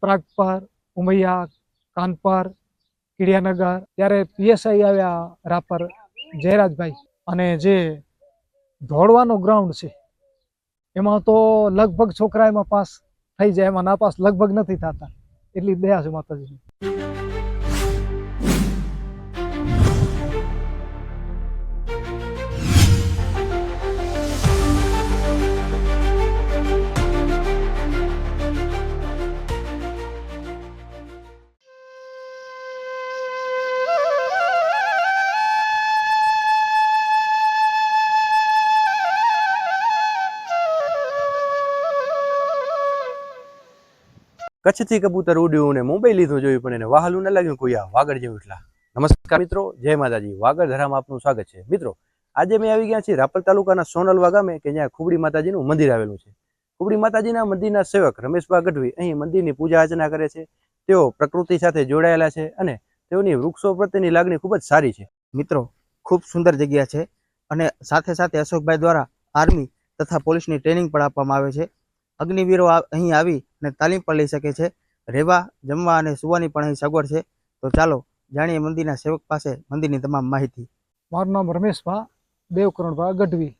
પ્રાગપર ઉમૈયા કાનપર કીડિયાનગર ત્યારે પીએસઆઈ આવ્યા રાપર જયરાજભાઈ. અને જે દોડવાનો ગ્રાઉન્ડ છે, એમાં તો લગભગ છોકરા એમાં પાસ થઈ જાય, એમાં નાપાસ લગભગ નથી થતા. એટલી દયા છે માતાજીની. કચ્છથી કબૂતર ઉડ્યું ને મુંબઈ લીધું જોયું, પણ એને વાહલું ન લાગ્યું. કોઈ આ વાગડ જેવું એટલા. નમસ્કાર મિત્રો, જય માતાજી. વાગડ ધરામાં આપનું સ્વાગત છે. મિત્રો, આજે મેં આવી ગયા છીએ રાપર તાલુકાના સોનલવા ગામે, કે જ્યાં ખુબડી માતાજીનું મંદિર આવેલું છે. ખુબડી માતાજીના મંદિરના સેવક રમેશભા ગઢવી અહીં મંદિરની પૂજા અર્ચના કરે છે. તેઓ પ્રકૃતિ સાથે જોડાયેલા છે અને તેઓની વૃક્ષો પ્રત્યેની લાગણી ખૂબ જ સારી છે. મિત્રો, ખૂબ સુંદર જગ્યા છે અને સાથે સાથે અશોકભાઈ દ્વારા આર્મી તથા પોલીસની ટ્રેનિંગ પણ આપવામાં આવે છે. અગ્નિવીરો અહીં આવી અને તાલીમ પણ લઈ શકે છે. રહેવા, જમવા અને સુવાની પણ અહીં સગવડ છે. તો ચાલો જાણીએ મંદિરના સેવક પાસે મંદિરની તમામ માહિતી. મારું નામ રમેશભા દેવકરણભા ગઢવી,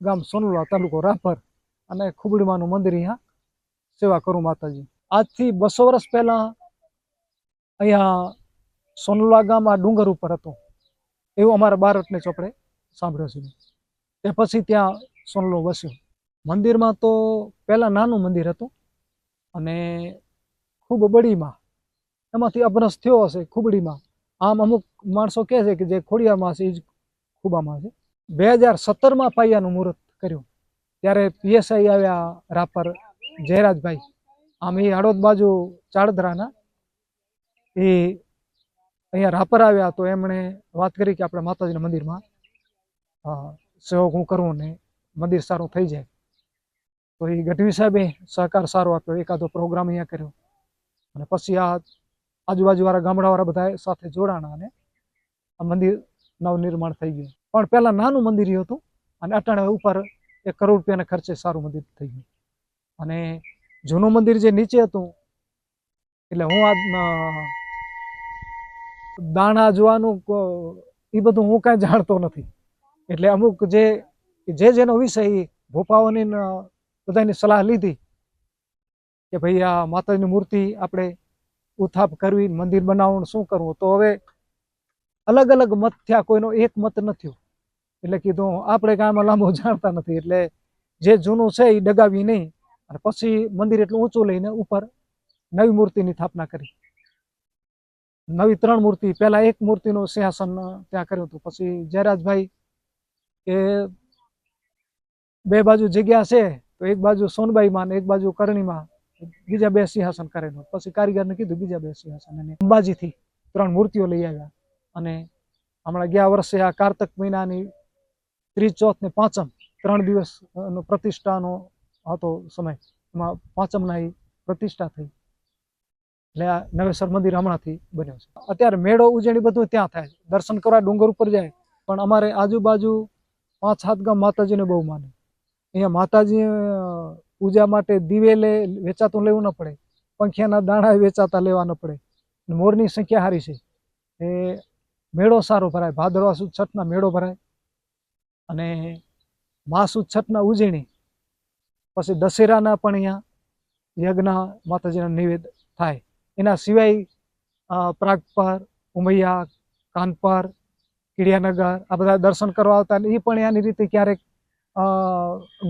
ગામ સોનલા તાલુકો રાપર, અને ખુબડીમાનું મંદિર અહીંયા સેવા કરું માતાજી. આજથી બસો વર્ષ પહેલાં અહીંયા સોનલા ગામ આ ડુંગર ઉપર હતો. એવું અમારા બારટને ચોપડે સાંભળ્યો છે. તે પછી ત્યાં સોનલો વસ્યો. મંદિરમાં તો પહેલાં નાનું મંદિર હતું. અને ખૂબ બડીમાં એમાંથી અભ્રસ થયો હશે ખૂબડીમાં. આમ અમુક માણસો કહે છે કે જે ખોડિયામાં છે, એ જ ખૂબામાં છે. બે હજાર સત્તરમાં પાયાનું મુહૂર્ત કર્યું. ત્યારે પીએસઆઈ આવ્યા રાપર જયરાજભાઈ. આમ એ હળોદ બાજુ ચાળદરાના એ અહીંયા રાપર આવ્યા તો એમણે વાત કરી કે આપણે માતાજીના મંદિરમાં સહયોગ હું કરું ને મંદિર સારું થઈ જાય. તો એ ગઢવી સાહેબે સહકાર સારો આપ્યો, એકાદો પ્રોગ્રામ અહીંયા કર્યો. અને પછી આ આજુબાજુવાળા ગામડાવાળા બધા સાથે જોડાણા અને આ મંદિર નવનિર્માણ થઈ ગયું. પણ પહેલાં નાનું મંદિર હતું અને અટાણે ઉપર એક કરોડ રૂપિયાના ખર્ચે સારું મંદિર થઈ ગયું. અને જૂનું મંદિર જે નીચે હતું, એટલે હું આ દાણા જોવાનું એ બધું હું કાંઈ જાણતો નથી. એટલે અમુક જે જે જેનો વિષય ભોપાઓની બધાની સલાહ લીધી કે ભાઈ આ માતાજીની મૂર્તિ આપણે ઉથાપ કરવી, મંદિર બનાવવું શું કરવું? તો હવે અલગ અલગ મત થયા, કોઈનો એક મત નથી એટલે કીધું, આપણે કાંઈ લાંબુ જાણતા નથી. એટલે જે જૂનું છે એ ડગાવી નહીં. અને પછી મંદિર એટલું ઊંચું લઈને ઉપર નવી મૂર્તિની સ્થાપના કરી. નવી ત્રણ મૂર્તિ, પહેલાં એક મૂર્તિનું સિંહાસન ત્યાં કર્યું હતું. પછી જયરાજભાઈ કે બે બાજુ જગ્યા છે તો એક બાજુ સોનબાઈમાં ને એક બાજુ કરણીમાં બીજા બે સિંહાસન કરેલું. પછી કારીગરને કીધું બીજા બે સિંહાસન. અને અંબાજીથી ત્રણ મૂર્તિઓ લઈ આવ્યા. અને હમણાં ગયા વર્ષે આ કારતક મહિનાની ત્રીજ ચોથ ને પાંચમ ત્રણ દિવસ પ્રતિષ્ઠાનો હતો સમય. એમાં પાંચમના એ પ્રતિષ્ઠા થઈ. એટલે આ નવેસર મંદિર હમણાંથી બન્યું છે. અત્યારે મેળો ઉજવણી બધું ત્યાં થાય. દર્શન કરવા ડુંગર ઉપર જાય. પણ અમારે આજુબાજુ પાંચ સાત ગામ માતાજીને બહુ માને. અહીંયા માતાજી પૂજા માટે દિવેલે વેચાતું લેવું ન પડે. પંખિયાના દાણા વેચાતા લેવા ન પડે. મોરની સંખ્યા સારી છે. એ મેળો સારો ભરાય. ભાદરવા સુદ છઠના મેળો ભરાય. અને મા સુદ છઠના ઉજવણી પછી દશેરાના પણ અહીંયા યજ્ઞ માતાજીના નિવેદ થાય. એના સિવાય પ્રાગપાર ઉમૈયા કાનપર કીડિયાનગર આ બધા દર્શન કરવા આવતા. એ પણ એની રીતે ક્યારેક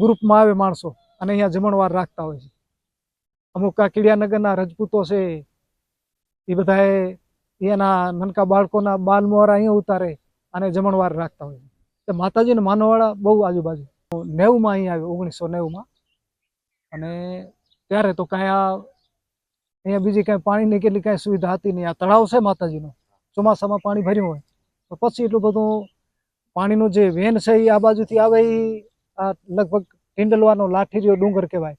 ગ્રુપમાં આવે માણસો અને અહીંયા જમણવાર રાખતા હોય છે. અમુક કાકડિયાનગરના કીડિયાનગરના રજપૂતો છે, એ બધાએ એના નાનકા બાળકોના બાલ મોહરા અહીંયા ઉતારે અને જમણવાર રાખતા હોય છે. તો માતાજીને માનવાળા બહુ આજુબાજુ. નેવુંમાં અહીં આવ્યો, ઓગણીસો નેવુંમાં. અને ત્યારે તો કાંઈ આ, અહીંયા બીજી કાંઈ પાણીની કેટલી કાંઈ સુવિધા હતી નહીં. આ તળાવ છે માતાજીનો. ચોમાસામાં પાણી ભર્યું હોય. તો પછી એટલું બધું પાણીનું જે વેન છે એ આ બાજુથી આવે એ આ લગભગ ટીંડલવાનો લાઠીરિયો ડુંગર કહેવાય.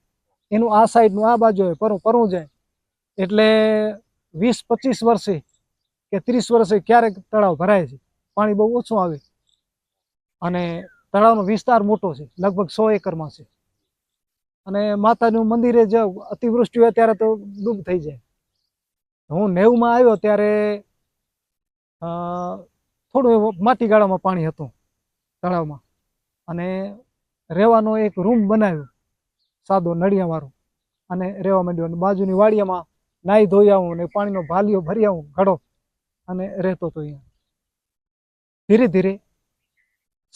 એનું આ સાઈડનું આ બાજુ હોય, પરું પરું જાય. એટલે વીસ પચીસ વર્ષે કે ત્રીસ વર્ષે ક્યારેક તળાવ ભરાય છે. પાણી બહુ ઓછું આવે. અને તળાવનો વિસ્તાર મોટો છે, લગભગ સો એકરમાં છે. અને માતાનું મંદિરે જ અતિવૃષ્ટિ હોય ત્યારે તો ડૂબ થઈ જાય. હું નેવુંમાં આવ્યો ત્યારે થોડું એવું માટીગાળામાં પાણી હતું તળાવમાં. અને રહેવાનો એક રૂમ બનાવ્યો. સાદો નળિયાવાળો. અને રહેવા માંડ્યો અને બાજુની વાડિયામાં નાહી ધોઈ આવું ને પાણીનો ભાલીઓ ભરી આવું, ઘડો. અને રહેતો હતો અહીંયા. ધીરે ધીરે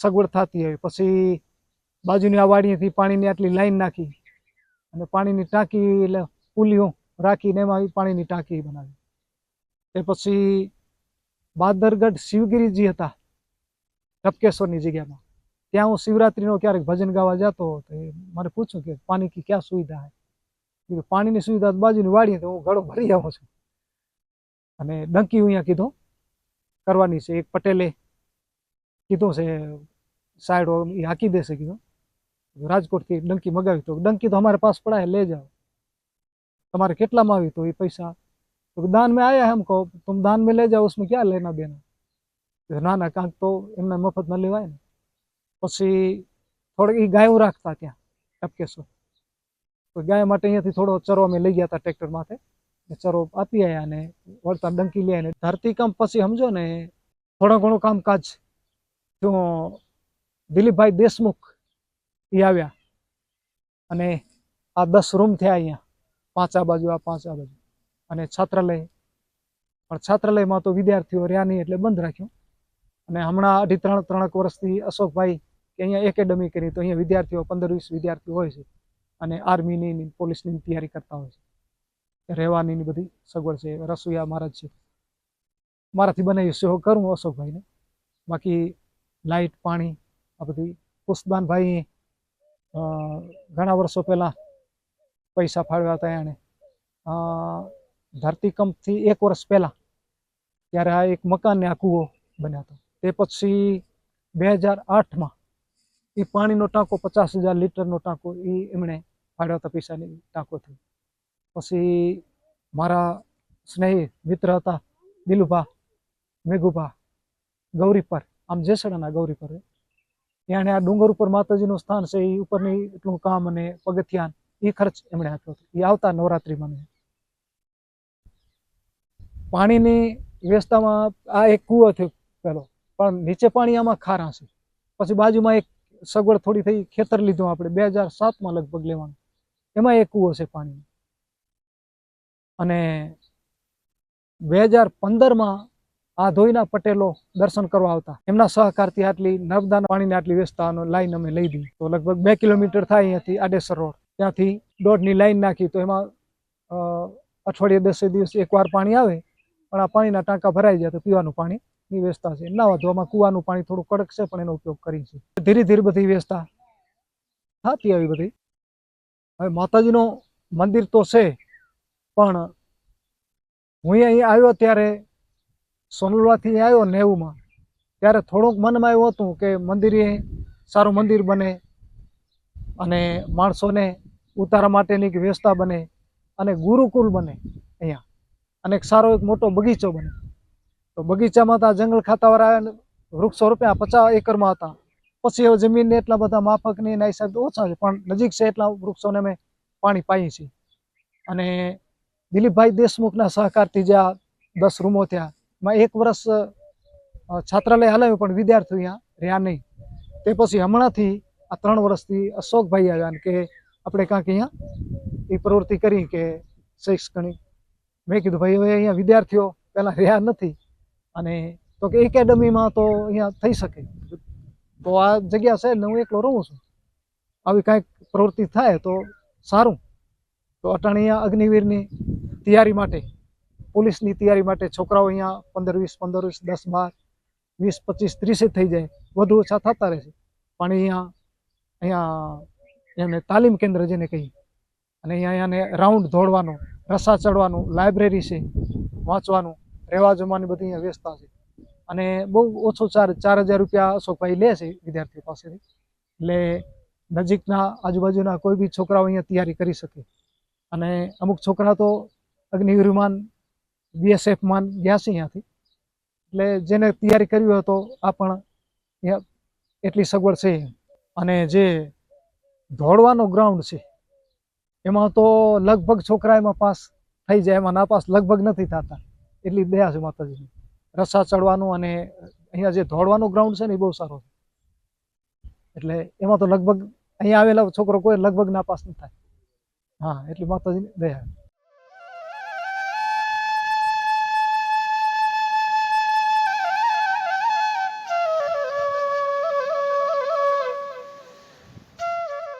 સગવડ થતી આવી. પછી બાજુની આ વાડીએથી પાણીની આટલી લાઈન નાખી અને પાણીની ટાંકી એટલે પુલીઓ રાખીને એમાં પાણીની ટાંકી બનાવી. તે પછી બાદરગઢ શિવગીરીજી હતા. ટપકેશ્વરની જગ્યામાં. ત્યાં હું શિવરાત્રીનો ક્યારેક ભજન ગાવા જતો તો એ મને પૂછ્યું કે પાણી કી ક્યાં સુવિધા હે? કીધું, પાણીની સુવિધા બાજુની વાળી તો હું ઘડો ભરી આવું છું. અને ડંકી અહીંયા કીધું, કરવાની છે, એક પટેલે કીધું છે સાઈડ એ હાકી દેશે, કીધું. રાજકોટથી ડંકી મગાવી. તો ડંકી તો અમારે પાસ પડાય લઈ જાઓ. તમારે કેટલામાં આવી તો એ પૈસા? તો દાન મેં આયા એમ કહો તુમ દાન મેં લઈ જાઓ, ઉસમાં ક્યાં લેના બેના ના ના, કાંક તો એમને મફતમાં લેવાય ને. પછી થોડીક ગાયું રાખતા ત્યાં, ટપકેશ્વર. તો ગાય માટે અહીંયાથી થોડો ચરો અમે લઈ ગયા હતા ટ્રેક્ટર માથે. ચરો આપી આવ્યા અને વળતા ડંકી લઈ આવીને ધરતીકંપ પછી સમજો ને, થોડું ઘણું કામકાજ જો દિલીપભાઈ દેશમુખ એ આવ્યા. અને આ દસ રૂમ થયા અહીંયા, પાંચ આ બાજુ, આ પાંચ આ બાજુ. અને છાત્રાલય, પણ છાત્રાલયમાં તો વિદ્યાર્થીઓ રહ્યા નહીં એટલે બંધ રાખ્યું. અને હમણાં અઢી, ત્રણ, ત્રણેક વર્ષથી અશોકભાઈ કે અહીંયા એકેડમી કરી તો અહીંયા વિદ્યાર્થીઓ પંદર વીસ વિદ્યાર્થીઓ હોય છે અને આર્મીની પોલીસની તૈયારી કરતા હોય છે. રહેવાની બધી સગવડ છે. રસોઈયા મારા છે. મારાથી બનાવી સેવો કરું અશોકભાઈને. બાકી લાઇટ પાણી, આ બધી પુષ્પદાનભાઈ ઘણા વર્ષો પહેલાં પૈસા ફાળવ્યા હતા એણે. ધરતીકંપથી એક વર્ષ પહેલાં ત્યારે આ એક મકાનને આ કૂવો બન્યા હતો. તે પછી બે હજાર આઠમાં એ પાણીનો ટાંકો પચાસ હજાર લીટરનો ટાંકો એ એમણે ફાળવ્યા હતા પૈસાની ટાંકો થયો પછી મારા સ્નેહી, મિત્ર હતા, દિલુભા, મેઘુભા ગૌરી પર આમ જેસડાના ગૌરી પર આ ડુંગર ઉપર માતાજીનું સ્થાન છે, એ ઉપરની એટલું કામ અને પગથિયાન એ ખર્ચ એમણે આપ્યો હતો. એ આવતા નવરાત્રિમાં પાણીની વ્યવસ્થામાં આ એક કૂવો થયો પેલો પણ નીચે પાણી આમાં ખારા છે. પછી બાજુમાં એક સગવડ થોડી થઈ, ખેતર લીધું આપણે, બે હજાર સાતમાં લગભગ લેવાનું. એમાં એક કૂવો છે પાણી અને બે હજાર પંદરમાં આ ધોઈના પટેલો દર્શન કરવા આવતા. એમના સહકારથી આટલી નર્મદાના પાણીની આટલી વ્યવસ્થાનો લાઈન અમે લઈ દીધી. તો લગભગ બે કિલોમીટર થાય અહીંયાથી આડેસર રોડ. ત્યાંથી દોઢની લાઈન નાખી તો એમાં અઠવાડિયે દસે દિવસ એકવાર પાણી આવે, પણ આ પાણીના ટાંકા ભરાઈ જાય તો પીવાનું પાણીની વ્યવસ્થા છે. ના ધોવામાં કૂવાનું પાણી થોડું કડક છે, પણ એનો ઉપયોગ કરી ધીરે ધીરે બધી વ્યવસ્થા થતી આવી બધી. હવે માતાજીનો મંદિર તો છે, પણ હું અહીં આવ્યો ત્યારે સોનલવાથી આવ્યો નેવુંમાં, ત્યારે થોડુંક મનમાં એવું હતું કે મંદિરે સારું મંદિર બને અને માણસોને ઉતારા માટેની વ્યવસ્થા બને અને ગુરુકુલ બને અહીંયા. અને એક સારો એક મોટો બગીચો બને. તો બગીચામાં હતા જંગલ ખાતાવાળા વૃક્ષો રૂપિયા, પચાસ એકરમાં હતા. પછી હવે જમીનને એટલા બધા માફકની એના હિસાબે ઓછા છે, પણ નજીક છે એટલા વૃક્ષોને અમે પાણી પાઈએ છીએ. અને દિલીપભાઈ દેશમુખના સહકારથી જે આ દસ રૂમો થયા, એમાં એક વર્ષ છાત્રાલય હલાવ્યું પણ વિદ્યાર્થીઓ અહીંયા રહ્યા નહીં. તે પછી હમણાંથી આ ત્રણ વર્ષથી અશોકભાઈ આવ્યા કે આપણે કાંઈક અહીંયા એ પ્રવૃત્તિ કરી કે શૈક્ષણિક. મેં કીધું, ભાઈ, હવે અહીંયા વિદ્યાર્થીઓ પહેલાં રહ્યા નથી અને તો કે એકેડમીમાં તો અહીંયા થઈ શકે. તો આ જગ્યા છે ને હું એકલો રહું છું. આવી કાંઈક પ્રવૃત્તિ થાય તો સારું. તો અટાણે અગ્નિવીરની તૈયારી માટે, પોલીસની તૈયારી માટે છોકરાઓ અહીંયા પંદર વીસ પંદર વીસ, દસ, બાર, વીસ, પચીસ, ત્રીસે થઈ જાય. વધુ ઓછા થતા રહેશે. પણ અહીંયા અહીંયા એમને તાલીમ કેન્દ્ર જેને કહીએ અને અહીંયા એને રાઉન્ડ દોડવાનો રસા ચડવાનું, લાઇબ્રેરી છે, વાંચવાનું રહેવા જમવાની બધી અહીંયા વ્યવસ્થા છે. અને બહુ ઓછો ચાર ચાર હજાર રૂપિયા અશોકભાઈ લે છે વિદ્યાર્થીઓ પાસેથી. એટલે નજીકના આજુબાજુના કોઈ બી છોકરાઓ અહીંયા તૈયારી કરી શકે. અને અમુક છોકરા તો અગ્નિવીરમાન, બીએસએફમાન ગયા છે અહીંયાથી. એટલે જેને તૈયારી કરવી હોય તો આ પણ એટલી સગવડ છે. અને જે દોડવાનો ગ્રાઉન્ડ છે, એમાં તો લગભગ છોકરા એમાં પાસ થઈ જાય, એમાં નાપાસ લગભગ નથી થતા. એટલી દયા છે માતાજીની રસા ચડવાનું અને અહીંયા જે દોડવાનું ગ્રાઉન્ડ છે ને એ બહુ સારો છે. એટલે એમાં તો લગભગ અહીંયા આવેલા છોકરો કોઈ લગભગ નાપાસ ન થાય. હા, એટલી માતાજીની દયા